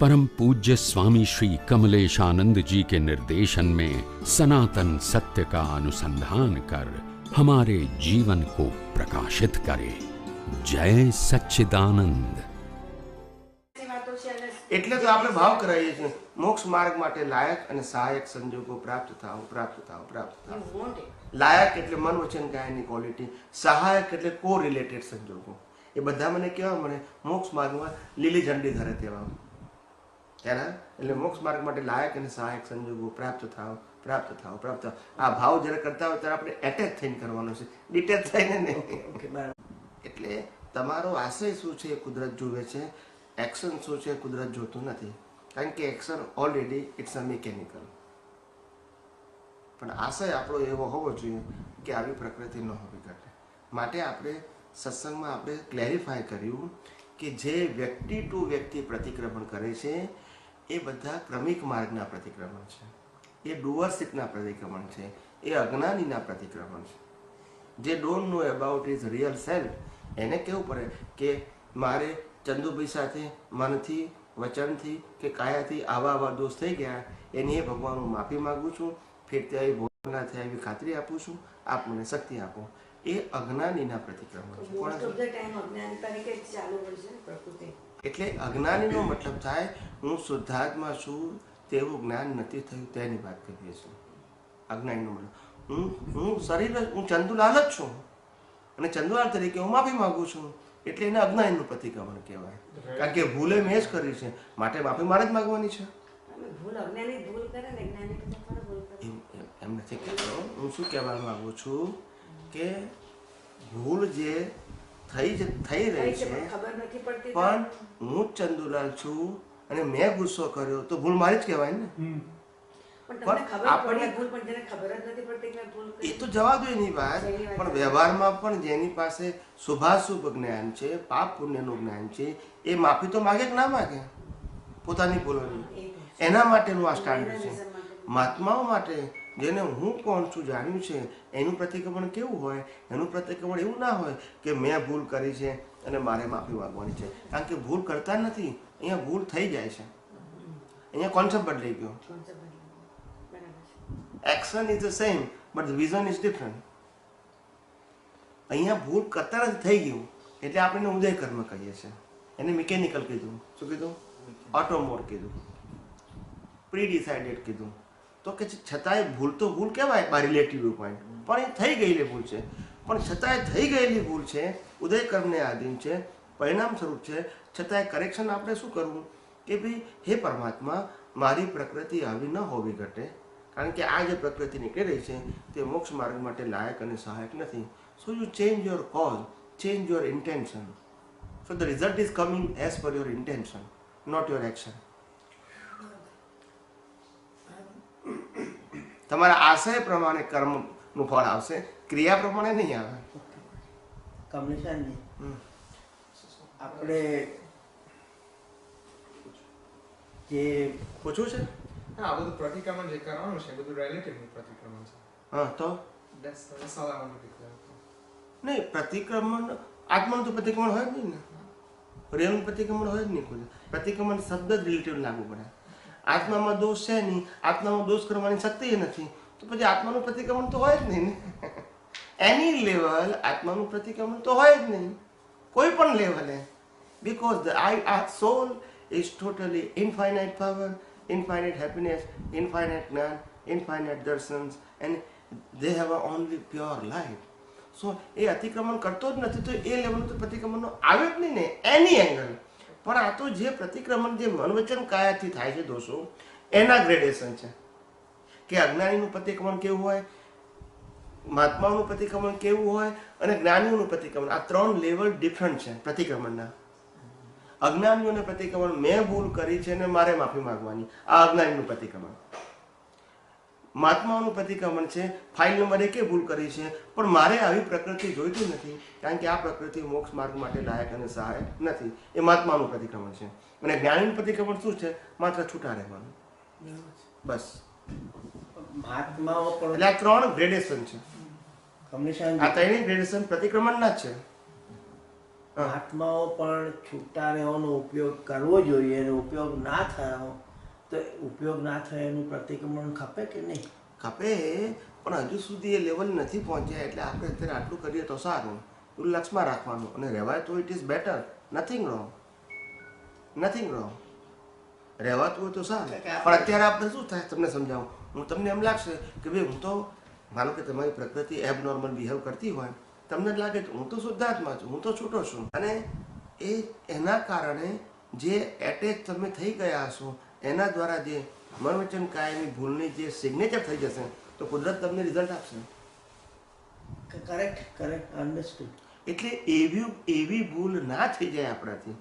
परम पूज्य स्वामी श्री कमलेशानंद जी के निर्देशन में सनातन सत्य का अनुसंधान कर हमारे जीवन को प्रकाशित करे जय सच्चिदानंद વાતો છે અને એટલે તો આપણે ભાવ કરાવીએ છીએ મોક્ષ માર્ગ માટે લાયક અને સહાયક સંજોગો પ્રાપ્ત થાવ પ્રાપ્ત થાવ પ્રાપ્ત થાવ you want it. લાયક એટલે મન વચન કાયની ક્વોલિટી સહાયક એટલે કો રિલેટેડ સંજોગો એ બધા મને કેવા મળે મોક્ષ માર્ગમાં લીલી ઝંડી ધરે તેવા ત્યારે એટલે મોક્ષ માર્ગ માટે લાયક અને સહાયક સંજોગો પ્રાપ્ત થાવ પ્રાપ્ત થાવ પ્રાપ્ત થાવ. આ ભાવ જ્યારે કરતા હોય ત્યારે આપણે એટેચ થઈને કરવાનો છે. ડિટેચ થઈને નહીં. એટલે તમારો આશય શું છે એ કુદરત જુએ છે? એક્શન શું છે કુદરત જોતું નથી. કારણ કે action already it's a mechanical પણ આશય આપણો એવો હોવો જોઈએ કે આવી પ્રકૃતિ ન હોવી ઘટે. માટે આપણે સત્સંગમાં આપણે ક્લેરિફાય કર્યું કે જે વ્યક્તિ ટુ વ્યક્તિ પ્રતિક્રમણ કરે છે એ બધા ક્રમિક માર્ગના પ્રતિક્રમણ છે. એ ડુઅરશિપના પ્રતિક્રમણ છે. એ અજ્ઞાનીના પ્રતિક્રમણ છે. જે don't know about is real self એને કેવું પડે કે મારે ચંદુભાઈ સાથે મનથી વચનથી કે કાયાથી આવા આવા દોષ થઈ ગયા એની એ ભગવાન હું માફી માગું છું ફેર ત્યાં ભોગ ના થાય એવી ખાતરી આપું છું આપ મને શક્તિ આપો. એ અજ્ઞાનીના પ્રતિક્રમણ છે. એટલે અજ્ઞાનીનો મતલબ થાય હું શુદ્ધાત્મા છું તેવું જ્ઞાન નથી થયું તેની વાત કરીએ છીએ. અજ્ઞાનીનો મતલબ. હું હું શરીર જ- હું ચંદુલાલ જ છું. અને ચંદુલાલ તરીકે હું માફી માંગુ છું. એટલે એને અજ્ઞાનીનું પ્રતિક્રમણ કહેવાય. કારણ કે ભૂલે મેં જ કરી છે. માટે માફી મારે જ માગવાની છે. એમ નથી કહેતો. હું શું કહેવા માગું છું કે ભૂલ જે થઈ જ થઈ રહી છે પણ ખબર નથી પડતી પણ હું જ ચંદુલાલ છું અને મેં ગુસ્સો કર્યો તો ભૂલ મારી જ કહેવાય ને. પણ તમને પણ ખબર આપણને- ભૂલ પણ જેને ખબર જ નથી પડતી કે ભૂલ એ તો જવા દો એની વાત પણ વ્યવહારમાં પણ જેની પાસે શુભાશુભ જ્ઞાન છે પાપ પુણ્યનું જ્ઞાન છે એ માફી તો માગે કે ના માગે? પોતાની ભૂલોની. એના માટેનું આ સ્ટાન્ડર્ડ છે. મહાત્માઓ માટે જેને હું કોણ છું જાણ્યું છે એનું પ્રતિક્રમણ કેવું હોય એનું પ્રતિક્રમણ એવું ના હોય કે મેં ભૂલ કરી છે અને મારે માફી માગવાની છે. કારણ કે ભૂલ કરતા નથી અહીંયા ભૂલ થઈ જાય છે. અહીંયા કોન્સેપ્ટ બદલાઈ ગયો. Action is the same but the vision is different અહીંયા ભૂલ કરતા નથી થઈ ગયું. એટલે આપણે ઉદય કર્મ કહીએ છીએ. એને મિકેનિકલ કીધું. શું કીધું? ઓટોમોડ કીધું. પ્રી ડિસાઇડેડ કીધું. તો કે છતાંય ભૂલ તો ભૂલ કહેવાય બાય રિલેટિવ પોઈન્ટ પણ એ થઈ ગયેલી ભૂલ છે. પણ છતાંય થઈ ગયેલી ભૂલ છે ઉદય કર્મને આધીન છે, પરિણામ સ્વરૂપ છે. છતાંય કરેક્શન આપણે શું કરવું? કે ભાઈ, હે પરમાત્મા, મારી પ્રકૃતિ આવી ન હોવી ઘટે. કારણ કે આ જે પ્રકૃતિ નીકળી રહી છે, તે મોક્ષ માર્ગ માટે લાયક અને સહાયક નથી. So you change your cause change your intention so the result is coming as per your intention not your action તમારા આશય પ્રમાણે કર્મનું ફળ આવશે. ક્રિયા પ્રમાણે નહીં આવે. કમલેશાનજી હમ. આપણે જે પૂછવું છે? હા આ બધું પ્રતિક્રમણ જે કરવાનું છે બધું રિલેટિવ પ્રતિક્રમણ છે. હા તો. નહીં પ્રતિક્રમણ આત્માનું તો પ્રતિક્રમણ હોય જ નહીં ને. પ્રેમનું પ્રતિક્રમણ હોય જ નહીં કોઈ પ્રતિક્રમણ શબ્દ જ રિલેટિવ લાગુ પડે. આત્મામાં દોષ છે નહીં, આત્મામાં દોષ કરવાની શક્તિ નથી. તો પછી આત્માનું પ્રતિક્રમણ તો હોય જ નહીં એની લેવલ આત્માનું પ્રતિક્રમણ તો હોય જ નહીં. કોઈ પણ લેવલે બિકોઝ ધ આઈ આ soul is totally infinite power infinite happiness infinite જ્ઞાન infinite દર્શન્સ and they have a only pure life so એ અતિક્રમણ કરતો જ નથી, તો એ લેવલનું તો પ્રતિક્રમણનો આવે જ નહીં ને એની એંગલ પણ આ તો જે પ્રતિક્રમણ, જે મનવચન કાયાથી થાય છે દોષો, એના ગ્રેડેશન છે. કે અજ્ઞાનીનું પ્રતિક્રમણ કેવું હોય, મહાત્માઓનું પ્રતિક્રમણ કેવું હોય અને જ્ઞાનીઓનું પ્રતિક્રમણ. આ ત્રણ લેવલ ડિફરન્ટ છે પ્રતિક્રમણના. અજ્ઞાનીઓને પ્રતિક્રમણ, મેં ભૂલ કરી છે ને મારે માફી માંગવાની. આ અજ્ઞાનીનું પ્રતિક્રમણ. મહાત્માઓનું પ્રતિક્રમણ છે ફાઇલ નંબર એકે ભૂલ કરી છે પણ મારે આવી પ્રકૃતિ જોઈતી નથી કારણ કે આ પ્રકૃતિ મોક્ષ માર્ગ માટે લાયક અને સહાયક નથી. એ મહાત્માનું પ્રતિક્રમણ છે. અને જ્ઞાનીનું પ્રતિક્રમણ શું છે? માત્ર છૂટા રહેવાનું. બસ. મહાત્માઓ પણ એટલે આ ત્રણ ગ્રેડેશન છે. આ ત્રણેય ગ્રેડેશન પ્રતિક્રમણના જ છે. મહાત્માઓ પણ છૂટા રહેવાનો ઉપયોગ કરવો જોઈએ અને ઉપયોગ ના થયો તો ઉપયોગ ના થાય એનું પ્રતિક્રમણ ખપે કે નહીં? ખપે પણ હજુ સુધી એ લેવલ નથી પહોંચ્યા એટલે આપણે અત્યારે આટલું કરીએ તો સારું. એટલું લક્ષમાં રાખવાનું અને રહેવાય તો it is better nothing wrong nothing wrong રહેવાતું હોય તો સારું. પણ અત્યારે આપણે શું થાય તમને સમજાવું? હું તમને એમ લાગશે કે ભાઈ હું તો માનો કે તમારી પ્રકૃતિ એબનોર્મલ બિહેવ કરતી હોય તમને લાગે કે હું તો શુદ્ધાત્મા છું હું તો છૂટો છું. અને એ એના કારણે જે એટેચ તમે થઈ ગયા હશો એના દ્વારા જે મનોવચન કાયમી ભૂલની જે સિગ્નેચર થઈ જશે તો કુદરત તમને રિઝલ્ટ આપશે. કરેક્ટ કરેક્ટ અન્ડરસ્ટુડ એટલે એવી એવી ભૂલ ના થઈ જાય આપણાથી.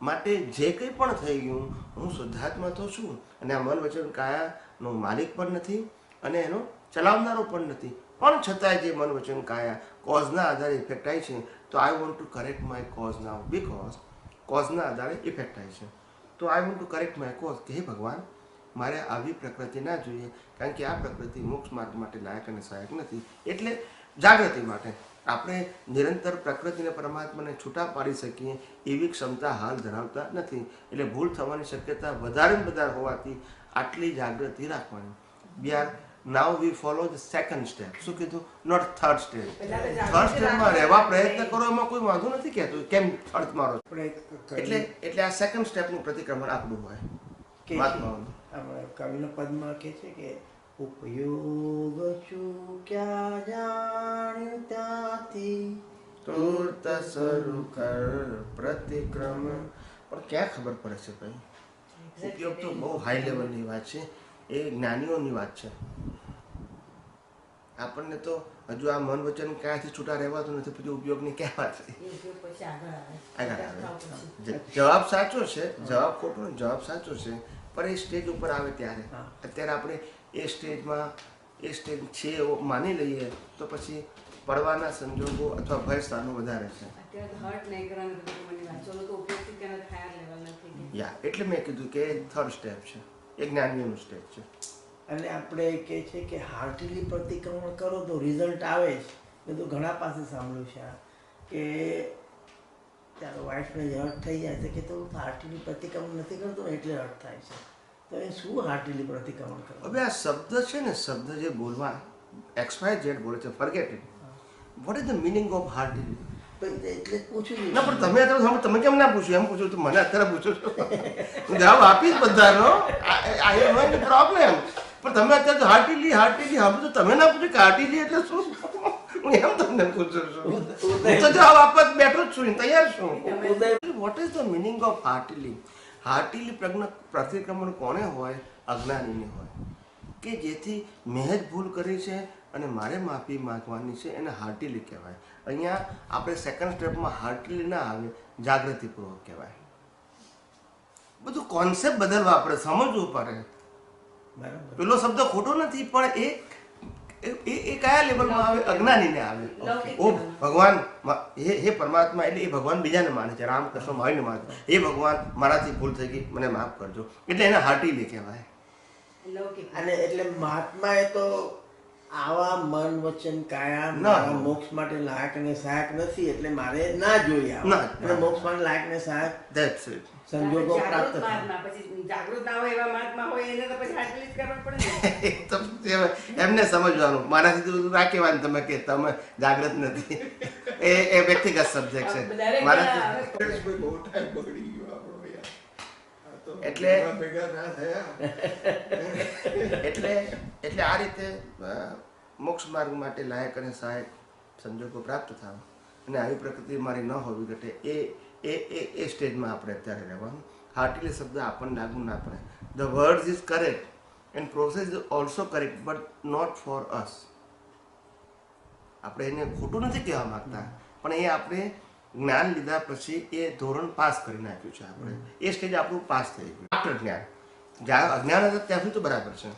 માટે જે કંઈ પણ થઈ ગયું હું શુદ્ધાત્મા તો છું અને આ મન વચન કાયાનો માલિક પણ નથી અને એનો ચલાવનારો પણ નથી. પણ છતાંય જે મન વચન કાયા કોઝના આધારે ઇફેક્ટ થાય છે તો I want to correct my cause now because કોઝના આધારે ઇફેક્ટ થાય છે. તો I want to correct my cause કે હે ભગવાન, મારે આવી પ્રકૃતિ ના જોઈએ, કારણ કે આ પ્રકૃતિ મોક્ષ માર્ગ માટે લાયક અને સહાયક નથી. એટલે જાગૃતિ માટે આપણે નિરંતર પ્રકૃતિને પરમાત્માને છૂટા પાડી શકીએ એવી ક્ષમતા હાલ ધરાવતા નથી. એટલે ભૂલ થવાની શક્યતા વધારે ને વધારે હોવાથી આટલી જાગૃતિ રાખવાની. Are now we follow the second step શું કીધું? નોટ થર્ડ સ્ટેપ થર્ડ સ્ટેપમાં રહેવા પ્રયત્ન કરો એમાં કોઈ વાંધો નથી કહેતું કેમ અર્થ મારો એટલે એટલે આ સેકન્ડ સ્ટેપનું પ્રતિક્રમણ આપણું હોય. કે મહાત્માઓનું. આપણે કવિના પદમાં કે છે કે ઉપયોગ શું ક્યાં જાણ્યું ત્યાંથી તુર્ત શરૂ કર પ્રતિક્રમણ. પણ ક્યાં ખબર પડે છે ભાઈ? ઉપયોગ તો બહુ હાઈ લેવલની વાત છે. એ જ્ઞાનીઓની વાત છે. આપણને તો હજુ આ મન વચન ક્યાંથી છૂટા રહેવાતું નથી પછી ઉપયોગની ક્યાં વાત આગળ આવે. આગળ આવે. દસમા પછી. જ- જવાબ સાચો છે જવાબ ખોટો જવાબ સાચો છે પણ એ સ્ટેજ ઉપર આવે ત્યારે. અત્યારે આપણે એ સ્ટેજમાં એ સ્ટેજ છે એવો માની લઈએ તો પછી પડવાના સંજોગો અથવા ભય સ્થાનો વધારે છે. યા એટલે મેં કીધું કે થર્ડ સ્ટેપ છે. એ જ્ઞાનીઓનું સ્ટેપ છે. અને આપણે કે છે કે હાર્ટલી પ્રતિક્રમણ કરો તો રિઝલ્ટ આવે જ. બધું તો ઘણા પાસે સાંભળ્યું છે કે ત્યારે વાઇફને હર્ટ થઈ જાય છે કે તો હાર્ટલી પ્રતિક્રમણ નથી કરતો એટલે હર્ટ થાય છે. તો એ શું હાર્ટલી પ્રતિક્રમણ કરો હવે આ શબ્દ છે ને શબ્દ જે બોલવા એક્સપાયર જેટ બોલે છે forget it what is the meaning of heart એટલે પૂછ્યું ના પણ તમે અત્યારે તમે કેમ ના પૂછ્યું? એમ પૂછ્યું તો મને અત્યારે પૂછો છો જવાબ આપીશ બધાનો. આઈ હેવ પ્રોબ્લેમ પણ તમે અત્યારે તો હાર્ટીલી હાર્ટીલી સાંભળો તો તમે ના પૂછ્યું કે હાર્ટીલી એટલે શું? હું એમ તમને પૂછું છું. હું તો જવાબ આપવા બેઠો જ છું તૈયાર છું. What is the meaning of heartily heartily પ્રજ્ઞ પ્રતિક્રમણ કોને હોય? અજ્ઞાનીને હોય. કે જેથી મેં જ ભૂલ કરી છે અને મારે માફી માંગવાની છે એને હાર્ટીલી કહેવાય. અહીંયા આપણે સેકન્ડ સ્ટેપમાં હાર્ટીલી ના આવે જાગૃતિપૂર્વક કહેવાય. બધું કોન્સેપ્ટ બદલવા આપણે સમજવું પડે. પેલો શબ્દ ખોટો નથી પણ એ એ- એ એ કયા લેવલમાં આવે? અજ્ઞાનીને આવે. ઓ ભગવાન હે હે પરમાત્મા એટલે એ ભગવાન બીજાને માને છે. રામકૃષ્ણ મહાવીરને માને છે. હે ભગવાન મારાથી ભૂલ થઈ ગઈ મને માફ કરજો. એટલે એને હાર્ટીલી કહેવાય. અને એટલે મહાત્માએ તો આવા મન વચન કાયા ના. મારા મોક્ષ માટે લાયક અને સહાયક નથી એટલે મારે ના જોઈએ અને મોક્ષ માટે લાયક ને સહાયક ધેટ્સ ઇટ સંજોગો પ્રાપ્ત જાગૃત થાય. પછી જાગૃત ના હોય એવા મહાત્મા હોય એને તો પછી હાર્ટલી જ કરવા પડે ને. એમને સમજવાનું. મારાથી તો ના કહેવાનું તમે કે તમે જાગૃત નથી. એ એ વ્યક્તિગત સબ્જેક્ટ છે. મારાથી બહુ ટાઈમ બગડી ગયો આપણો યાર આ તો એટલે- એટલે એટલે આ રીતે મોક્ષ માર્ગ માટે લાયક અને સહાયક સંજોગો પ્રાપ્ત થવા. અને આવી પ્રકૃતિ મારી ન હોવી ઘટે. એ એ એ એ સ્ટેજમાં આપણે અત્યારે રહેવાનું. હાર્ટીલી શબ્દ આપણને લાગુ ના પડે. The word is correct and process is also correct but not for us આપણે એને ખોટું નથી કહેવા માંગતા. પણ એ આપણે જ્ઞાન લીધા પછી એ ધોરણ પાસ કરી નાખ્યું છે આપણે. એ સ્ટેજ આપણું પાસ થઈ ગયું. આફ્ટર જ્ઞાન. જ્યાં અજ્ઞાન હતા ત્યાં સુધી તો બરાબર છે.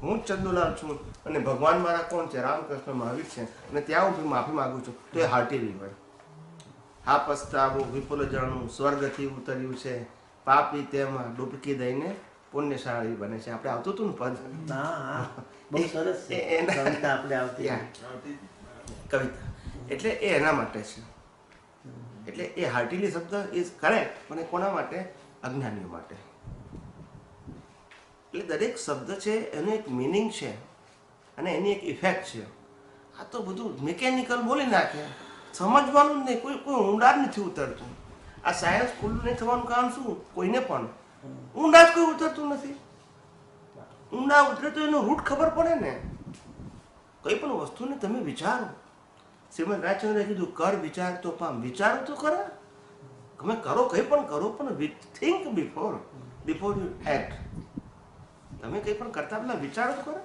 હું જ ચંદુલાલ છું અને ભગવાન મારા કોણ છે? રામકૃષ્ણ મહાવીર છે. અને ત્યાં હું માફી માગું છું. તો એ હાર્ટી હોય હા પસ્તાવો વિપુલ જણું સ્વર્ગથી ઉતર્યું છે. પાપી તેમાં ડૂબકી દઈને પુણ્યશાળી બને છે. આપણે આવતું હતું ને પદ? ના બહુ સરસ છે. આપણે આવતી કવિતા. એટલે એ એના માટે છે. એટલે એ હાર્ટીલી શબ્દ ઇઝ કરેક્ટ પણ કોના માટે? અજ્ઞાનીઓ માટે. એટલે દરેક શબ્દ છે, એનું એક મિનિંગ છે, અને એની એક ઇફેક્ટ છે. આ તો બધું મિકેનિકલ બોલી નાખે. સમજવાનું જ નહીં, કોઈ કોઈ ઊંડા જ નથી ઉતરતું. આ સાયન્સ ખુલ્લું નહીં થવાનું કારણ શું? કોઈને પણ. ઊંડા જ કોઈ ઉતરતું નથી. ઊંડા ઉતરે તો એનો રૂટ ખબર પડે ને. કઈ પણ વસ્તુને તમે વિચારો. શ્રીમદ રાજચંદ્રએ કીધું, કર વિચાર તો પામ. વિચારો તો ખરા. તમે કરો કંઈ પણ કરો, પણ think before before you act તમે કંઈ પણ કરતા પહેલા વિચારો તો ખરા.